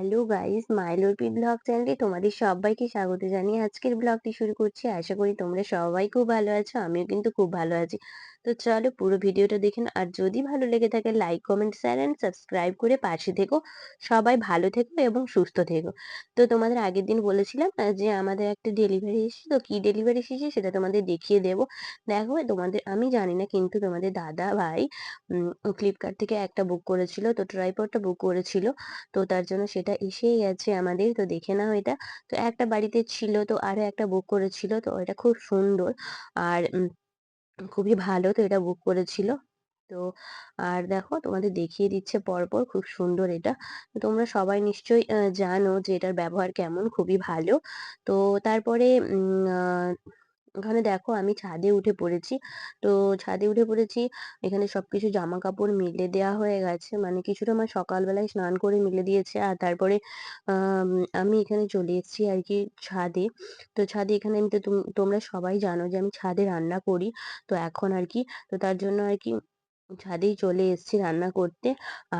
Hello guys মাইলোরপি blog চ্যানেলে তোমাদের সবাইকে স্বাগত জানিয়ে আজকের ব্লগটি শুরু করছি। আশা করি তোমরা সবাই খুব ভালো আছো, আমিও কিন্তু খুব ভালো আছি। তো চলো পুরো ভিডিওটা দেখেন আর যদি ভালো লেগে থাকে like comment share and subscribe করে পাশে থেকো। সবাই ভালো থেকো এবং সুস্থ থেকো। তো তোমাদের আগের দিন বলেছিলাম যে আমাদের একটা ডেলিভারি এসেছে। তো কি ডেলিভারি এসেছে সেটা তোমাদের দেখিয়ে দেবো। দেখো, তোমাদের আমি জানি না, কিন্তু তোমাদের দাদা ভাই ফ্লিপকার্ট থেকে একটা বুক করেছিল। তো ট্রাইপডটা বুক করেছিল। তো তার জন্য সেটা এসেই গেছে আমাদের, তো দেখে নাও এটা। তো একটা বাড়িতে ছিল, তো আরও একটা বুক করেছিল, তো এটা খুব সুন্দর। আর খুবই ভালো তো এটা বুক করেছিল। তো, আর দেখো তোমাদের দেখিয়ে দিচ্ছে পরপর, খুব সুন্দর এটা। তোমরা সবাই নিশ্চয়ই জানো যে এটার ব্যবহার কেমন, খুবই ভালো। তো তারপরে ওখানে দেখো আমি ছাদে উঠে পড়েছি। তো ছাদে উঠে পড়েছি, এখানে সবকিছু জামা কাপড় মেলে দেওয়া হয়ে গেছে। মানে কিছুটা আমার সকালবেলায় স্নান করে মেলে দিয়েছে আর তারপরে, আমি এখানে চলে এসেছি আর কি ছাদে। তো ছাদে এখানে আমি তো তোমরা সবাই জানো যে আমি ছাদে রান্না করি। তো এখন আর কি, তো তার জন্য আর কি ছাদেই চলে এসেছি রান্না করতে।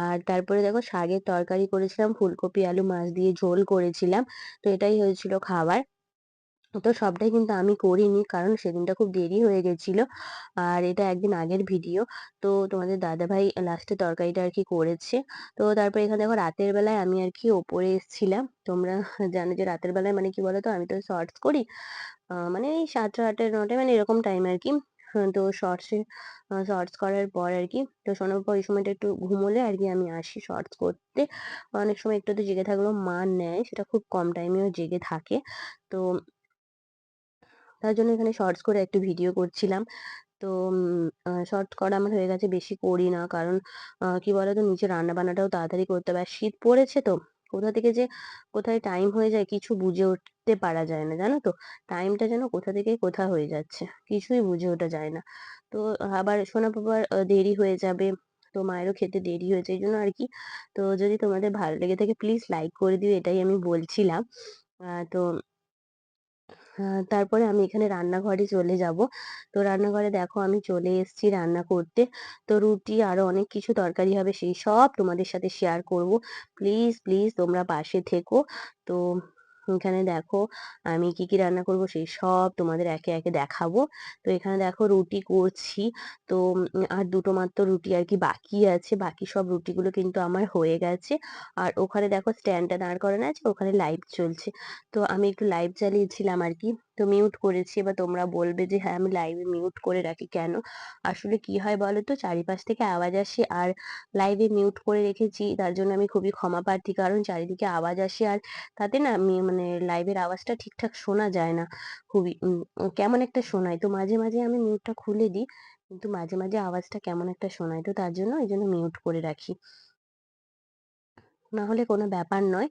আর তারপরে দেখো শাকের তরকারি করেছিলাম, ফুলকপি, আলু, মাছ দিয়ে ঝোল করেছিলাম। তো এটাই হয়েছিল খাবার। তো সবটাই কিন্তু আমি করিনি। কারণ সেদিনটা খুব দেরি হয়ে গেছিল। আর এটা একদিন আগের ভিডিও। তো তোমাদের দাদাভাই লাস্টে তরকারিটা আর কি করেছে। তো তারপর এখানে দেখো রাতের বেলায় আমি আর কি ওপরে এসেছিলাম। তোমরা জানো যে রাতের বেলায় মানে কি বলতো? আমি তো শর্টস করি। মানে এই সাতটা, আটটা নটায় মানে এরকম টাইম আর কি তো শর্টসে শর্টস করার পর আর কি তো শোনার পর ওই সময়টা একটু ঘুমোলে আর কি আমি আসি শর্টস করতে। অনেক সময় একটু তো জেগে থাকলেও মা নেয়। সেটা খুব কম টাইমেও জেগে থাকে। তো তার জন্য এখানে শর্টস করে একটু ভিডিও করছিলাম। তো শর্টস করা আমার হয়ে গেছে বেশি করি না। কারণ কি বলতো, নিচে রান্না বান্নাটাও তাড়াতাড়ি করতে হবে। আর শীত পড়েছে তো, কোথা থেকে যে কোথায় টাইম হয়ে যায় কিছু বুঝে উঠতে পারা যায় না, জানো তো? টাইমটা যেন কোথা থেকে কোথা হয়ে যাচ্ছে, কিছুই বুঝে ওঠা যায় না। তো, আবার সোনা বাবার দেরি হয়ে যাবে, তো মায়েরও খেতে দেরি হয়েছে, এই জন্য আর কি। তো যদি তোমাদের ভালো লেগে থাকে প্লিজ লাইক করে দিও, এটাই আমি বলছিলাম। তো তারপরে আমি এখানে রান্নাঘরে চলে যাব। তো রান্নাঘরে দেখো আমি চলে এসেছি রান্না করতে। তো রুটি আরও অনেক কিছু তরকারি হবে, সেই সব তোমাদের সাথে শেয়ার করব। প্লিজ প্লিজ তোমরা পাশে থেকো। তো এখানে দেখো আমি কি কি রান্না করব সেই সব তোমাদের একে একে দেখাবো। তো এখানে দেখো রুটি করছি। তো আর দুটো মাত্র রুটি আর কি বাকি আছে। বাকি সব রুটিগুলো কিন্তু আমার হয়ে গেছে। আর ওখানে দেখো স্ট্যান্ডটা দাঁড় করানো আছে, ওখানে লাইভ চলছে। তো আমি একটু লাইভ চালিয়েছিলাম আর কি। তো মিউট করেছি এবার তোমরা বলবে যে হ্যাঁ আমি লাইভে মিউট করে রাখি কেন? আসলে কি হয় বলো তো? চারিপাশ থেকে আওয়াজ আসে আর লাইভে মিউট করে রেখেছি, তার জন্য আমি খুবই ক্ষমা প্রার্থী কারণ চারিদিকে আওয়াজ আসে আর তাতে না আমি মানে লাইভের আওয়াজটা ঠিকঠাক শোনা যায় না খুবই। কেমন একটা শোনায়? তো মাঝে মাঝে আমি মিউটটা খুলে দিই, কিন্তু মাঝে মাঝে আওয়াজটা কেমন একটা শোনায়? তো তার জন্য ওই জন্য মিউট করে রাখি। না হলে কোনো ব্যাপার নয়।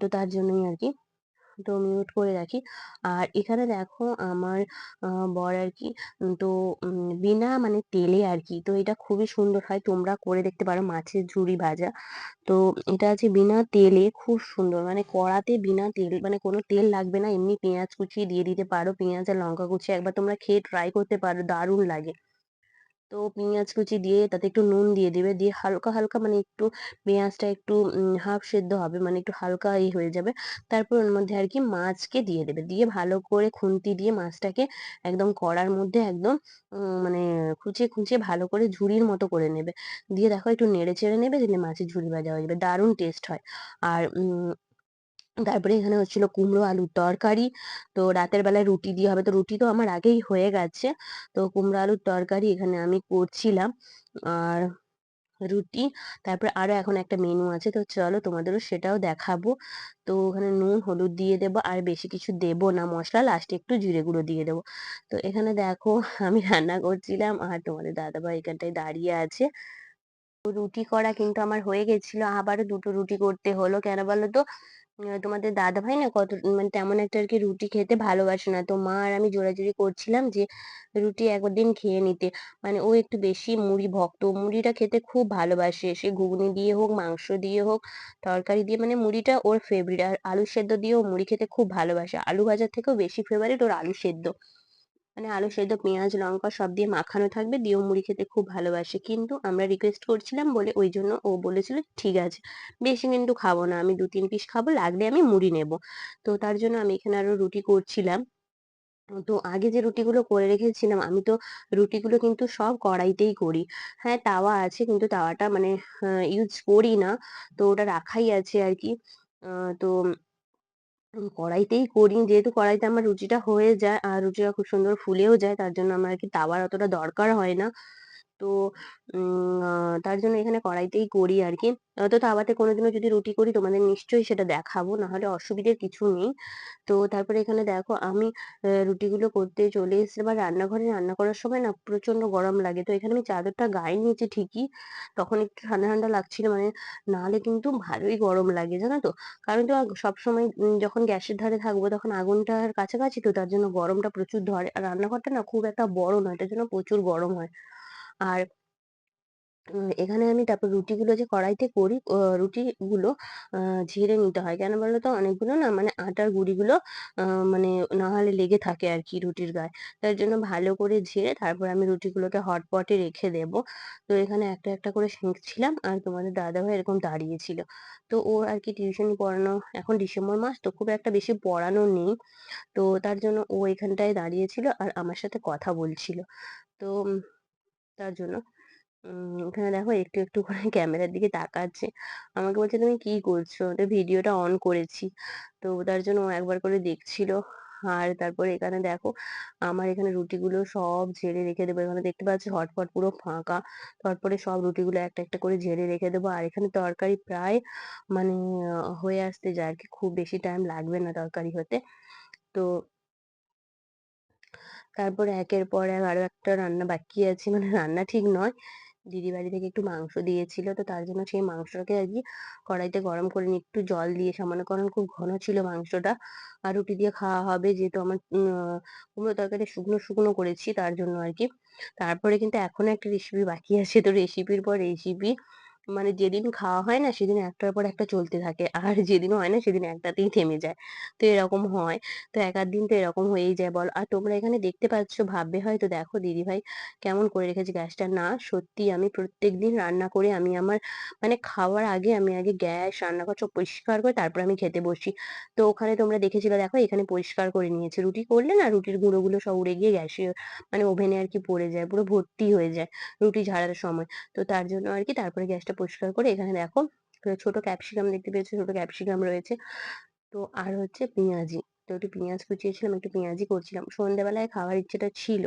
তো তার জন্যই আর কি। তো মিউট করে রাখি। আর এখানে দেখো আমার বর আর কি তো বিনা মানে তেলে আর কি, তো এটা খুবই সুন্দর হয়। তোমরা করে দেখতে পারো মাছের ঝুড়ি ভাজা। তো এটা আছে বিনা তেলে, খুব সুন্দর। মানে কড়াতে বিনা তেল মানে কোনো তেল লাগবে না, এমনি পেঁয়াজ কুচি দিয়ে দিতে পারো। পেঁয়াজ আর লঙ্কা কুচি একবার তোমরা খেয়ে ট্রাই করতে পারো, দারুণ লাগে। তো পেঁয়াজ কুচি দিয়ে তাতে একটু নুন দিয়ে দেবে। দিয়ে হালকা হালকা মানে একটু পেঁয়াজটা একটু হাফ সেদ্ধ হবে মানে একটু হালকা ই হয়ে যাবে। তারপর ওর মধ্যে আর কি মাছকে দিয়ে দেবে। দিয়ে ভালো করে খুন্তি দিয়ে মাছটাকে একদম কড়ার মধ্যে একদম মানে খুঁচিয়ে খুঁচিয়ে ভালো করে ঝুড়ির মতো করে নেবে। দিয়ে দেখো একটু নেড়ে চেড়ে নেবে, দিলে মাছের ঝুড়ি ভাজা হয়ে যাবে। দারুণ টেস্ট হয়। আর তারপরে এখানে হচ্ছিল কুমড়ো আলুর তরকারি। তো রাতের বেলায় রুটি দিয়ে হবে। তো রুটি তো আমার আগেই হয়ে গেছে। তো কুমড়ো আলুর তরকারি এখানে আমি করছিলাম। আর রুটি, তারপরে আরও এখন একটা মেনু আছে। তো চলো তোমাদেরও সেটাও দেখাবো। তো ওখানে নুন, হলুদ দিয়ে দেবো। আর বেশি কিছু দেবো না। মশলা লাস্টে একটু জিরে গুঁড়ো দিয়ে দেবো। তো এখানে দেখো আমি রান্না করছিলাম। আর তোমাদের দাদাভাই এখানটায় দাঁড়িয়ে আছে। রুটি করা কিন্তু আমার হয়ে গেছিল। আবারও দুটো রুটি করতে হলো। কেন বলো তো? তোমাদের দাদা ভাই না কত মানে তেমন একটা আর কি রুটি খেতে ভালোবাসে না। তো মা আর আমি জোরাজুরি করছিলাম যে, রুটি একদিন খেয়ে নিতে। মানে ও একটু বেশি মুড়ি ভক্ত। মুড়িটা খেতে খুব ভালোবাসে। সে ঘুগনি দিয়ে হোক, মাংস দিয়ে হোক, তরকারি দিয়ে মানে মুড়িটা ওর ফেভারিট আর আলু সেদ্ধ দিয়েও মুড়ি খেতে খুব ভালোবাসে। আলু ভাজার থেকেও বেশি ফেভারিট ওর আলু সেদ্ধ। মানে আলু সেদ্ধ, পেঁয়াজ, লঙ্কা সব দিয়ে মাখানো থাকবে, দিয়েও মুড়ি খেতে খুব ভালোবাসে। কিন্তু আমরা রিকোয়েস্ট করছিলাম বলে ওই জন্য ও বলেছিল ঠিক আছে। বেশি কিন্তু খাব না। আমি ২-৩ পিস খাব, লাগলে আমি মুড়ি নেব। তো তার জন্য আমি এখানে আরও রুটি করছিলাম। তো আগে যে রুটিগুলো করে রেখেছিলাম আমি তো রুটিগুলো কিন্তু সব কড়াইতেই করি। হ্যাঁ, তাওয়া আছে কিন্তু তাওয়াটা মানে ইউজ করি না। তো ওটা রাখাই আছে আর কি তো কড়াইতেই করি। যেহেতু কড়াইতে আমার রুটিটা হয়ে যায় আর রুটিটা খুব সুন্দর ফুলেও যায়, তার জন্য আমার আর কি তাওয়ার অতটা দরকার হয় না। তো তার জন্য এখানে কড়াইতেই করি আরকি। আ তো তাওয়াতে কোনোদিনও যদি রুটি করি তোমাদের নিশ্চয়ই সেটা দেখাবো। নাহলে অসুবিধের কিছু নেই। তো তারপরে এখানে দেখো আমি রুটিগুলো করতে চলে এসেছি। এবার রান্নাঘরে রান্না করার সময় না প্রচণ্ড গরম লাগে। তো এখানে আমি চাদরটা গায়ে নিয়েছি ঠিকই। তখন একটু ঠান্ডা, ঠান্ডা লাগছিল মানে নাহলে কিন্তু ভালোই গরম লাগে জানো তো? কারণ তো সবসময় যখন গ্যাসের ধারে থাকব তখন আগুনটার কাছাকাছি তো তার জন্য গরমটা প্রচুর ধরে। আর রান্নাঘরটা না খুব একটা বড় নয়। তার জন্য প্রচুর গরম হয়। আর এখানে আমি তারপর রুটিগুলো যে কড়াইতে করি রুটিগুলো ঝেড়ে নিতে হয়। কেন বলো তো? অনেকগুলো না মানে আটার গুঁড়িগুলো মানে না হলে লেগে থাকে আর কি রুটির গায়ে। তার জন্য ভালো করে ঝেড়ে তারপর আমি রুটিগুলোকে হটপটে রেখে দেবো। তো এখানে একটা, একটা করে সেঁকছিলাম আর তোমাদের দাদাভাই এরকম দাঁড়িয়ে ছিল। তো ওর আরকি টিউশনি পড়ানো এখন ডিসেম্বর মাস তো খুব একটা বেশি পড়ানো নেই। তো তার জন্য ও এখানটায় দাঁড়িয়ে ছিল আর আমার সাথে কথা বলছিল। তো তার জন্য এখানে দেখো একটু, একটু করে ক্যামেরার দিকে তাকাচ্ছে। আমাকে বলছে, "তুমি কি করছ?" তো ভিডিওটা অন করেছি। তো তার জন্য ও একবার করে দেখছিল। আর তারপরে এখানে দেখো আমার এখানে রুটিগুলো সব ঝেড়ে রেখে দেবো। এখানে দেখতে পাচ্ছি হটপট পুরো ফাঁকা। তারপরে সব রুটিগুলো একটা, একটা করে ঝেড়ে রেখে দেবো। আর এখানে তরকারি প্রায় মানে হয়ে আসতে যায় আর কি খুব বেশি টাইম লাগবে না তরকারি হতে। তো তারপরে একের পর এক আরও একটা রান্না বাকি আছে। মানে রান্না ঠিক নয়। দিদি বাড়ি থেকে একটু মাংস দিয়েছিল। তো তার জন্য সেই মাংসটাকে আর কি কড়াইতে গরম করে নিয়ে একটু জল দিয়ে সামান্য কারণ খুব ঘন ছিল মাংসটা। আর রুটি দিয়ে খাওয়া হবে যেহেতু আমার কুমড়ো তরকারিটা শুকনো, শুকনো করেছি তার জন্য আর কি তারপরে কিন্তু এখনও একটা রেসিপি বাকি আছে। তো রেসিপির পর রেসিপি মানে যেদিন খাওয়া হয় না সেদিন একটার পর একটা চলতে থাকে। আর যেদিন হয় না সেদিন একটাতেই থেমে যায়। তো এরকম হয়। তো এক আধ দিন তো এরকম হয়েই যায় বল। আর তোমরা এখানে দেখতে পাচ্ছ ভাববে হয়তো দেখো দিদিভাই কেমন করে রেখেছে গ্যাসটা। না সত্যি আমি প্রত্যেক দিন রান্না করে আমি আমার মানে খাওয়ার আগে আমি আগে গ্যাস, রান্নাঘর সব পরিষ্কার করে তারপর আমি খেতে বসি। তো ওখানে তোমরা দেখেছিলে দেখো এখানে পরিষ্কার করে নিয়েছে। রুটি করলে না রুটির গুঁড়োগুলো সব উড়ে গিয়ে গ্যাসে মানে ওভেনে আর কি পড়ে যায়। পুরো ভর্তি হয়ে যায় রুটি ঝাড়ার সময়। তো তার জন্য আর কি তারপরে গ্যাসটা পরিষ্কার করে এখানে দেখো ছোট ক্যাপসিকাম দেখতে পেয়েছ, ছোট ক্যাপসিকাম রয়েছে। তো আর হচ্ছে পেঁয়াজি। তো একটু পেঁয়াজ কুচিয়েছিলাম, একটু পেঁয়াজি করছিলাম। সন্ধ্যাবেলায় খাওয়ার ইচ্ছেটা ছিল।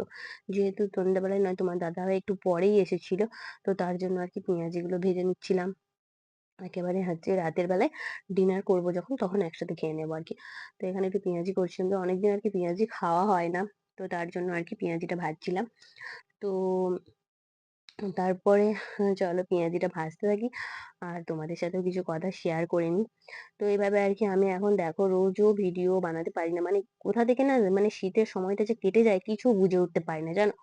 যেহেতু সন্ধ্যাবেলায় নয় তোমার দাদাভাই একটু পরেই এসেছিল। তো তার জন্য আর কি পেঁয়াজিগুলো ভেজে নিচ্ছিলাম। একেবারে হচ্ছে রাতের বেলায় ডিনার করব যখন তখন একসাথে খেয়ে নেব আর কি তো এখানে একটু পেঁয়াজি করছিলাম। তো অনেকদিন আর কি পেঁয়াজি খাওয়া হয় না। তো তার জন্য আর কি পেঁয়াজিটা ভাজছিলাম। তো তারপরে চলো পেঁয়াজিটা ভাজতে থাকি। আর তোমাদের সাথেও কিছু কথা শেয়ার করে নিই। তো এইভাবে আর কি আমি এখন দেখো রোজও ভিডিও বানাতে পারি না। মানে কোথা থেকে না মানে শীতের সময়টা যে কেটে যায় কিছু বুঝে উঠতে পারি না জানো?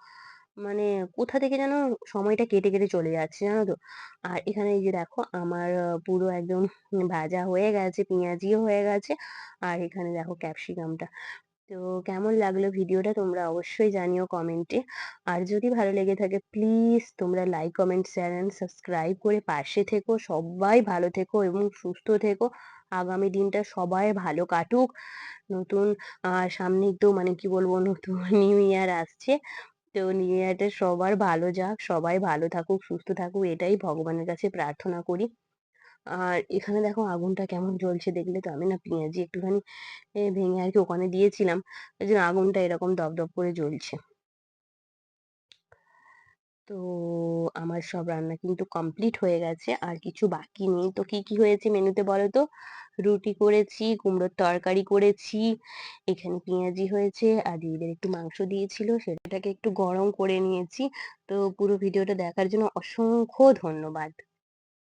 মানে কোথা থেকে যেন সময়টা কেটে, কেটে চলে যাচ্ছে জানো তো? আর এখানে এই যে দেখো আমার পুরো একদম ভাজা হয়ে গেছে, পেঁয়াজিও হয়ে গেছে। আর এখানে দেখো ক্যাপসিকামটা। তো কেমন লাগল ভিডিওটা তোমরা অবশ্যই জানিও কমেন্টে। আর যদি ভালো লেগে থাকে প্লিজ তোমরা like, comment, share and subscribe করে পাশে থেকো। সবাই ভালো থেকো এবং সুস্থ থেকো। আগামী দিনটা সবাই ভালো কাটুক। নতুন সামনেই তো মানে কি বলব নতুন নিউ ইয়ার আসছে। তো নিউ ইয়ারটা সবার ভালো যাক, সবাই ভালো থাকুক, সুস্থ থাকুক এটাই ভগবানের কাছে প্রার্থনা করি। আর এখানে দেখো আগুনটা কেমন জ্বলছে দেখলে তো? আমি না পেঁয়াজি একটুখানি ভেঙে আর কি ওখানে দিয়েছিলাম। ওইজন্য আগুনটা এরকম দপদপ করে জ্বলছে। তো আমার সব রান্না কিন্তু কমপ্লিট হয়ে গেছে। আর কিছু বাকি নেই। তো কি, কি হয়েছে মেনুতে বলো তো? রুটি করেছি, কুমড়োর তরকারি করেছি, এখানে পেঁয়াজি হয়েছে আর দিদিদের একটু মাংস দিয়েছিল সেটাকে একটু গরম করে নিয়েছি। তো পুরো ভিডিওটা দেখার জন্য অসংখ্য ধন্যবাদ।